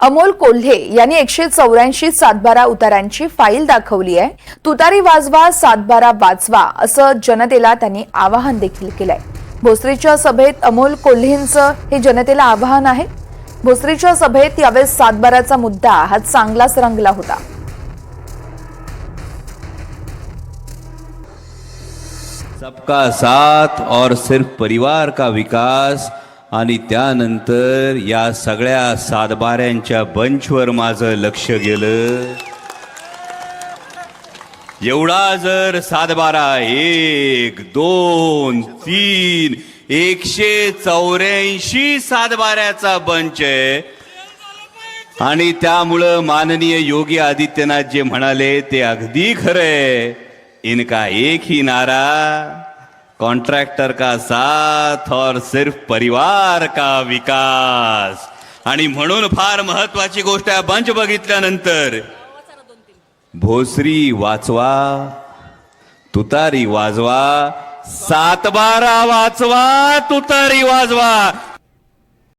अमोल कोल्हे यांनी एकशे चौऱ्याऐंशी सातबारा उतारांची फाईल दाखवली आहे. तुतारी वाजवा सातबारा वाचवा असं जनतेला त्यांनी आवाहन देखील केलंय. भोसरीच्या सभेत अमोल कोल्हेंचं हे जनतेला आवाहन आहे. भोसरीच्या सभेत यावेळेस सातबाराचा मुद्दा हा चांगलाच रंगला होता. सबका साथ और सिर्फ परिवार का विकास आणि त्यानंतर या सगळ्या सातबाऱ्यांच्या बंचवर माझं लक्ष गेलं. एवढा जर सातबारा एक दोन तीन एकशे चौऱ्याऐंशी सातबाऱ्याचा बंच आहे. आणि त्यामुळं माननीय योगी आदित्यनाथ जे म्हणाले ते अगदी खरंय इनका एक ही नारा. कॉन्ट्रॅक्टर का साथ और सिर्फ परिवार का विकास. आणि म्हणून फार महत्वाची गोष्ट आहे बंच बघितल्यानंतर. भोसरी वाचवा तुतारी वाजवा सातबारा वाचवा तुतारी वाजवा.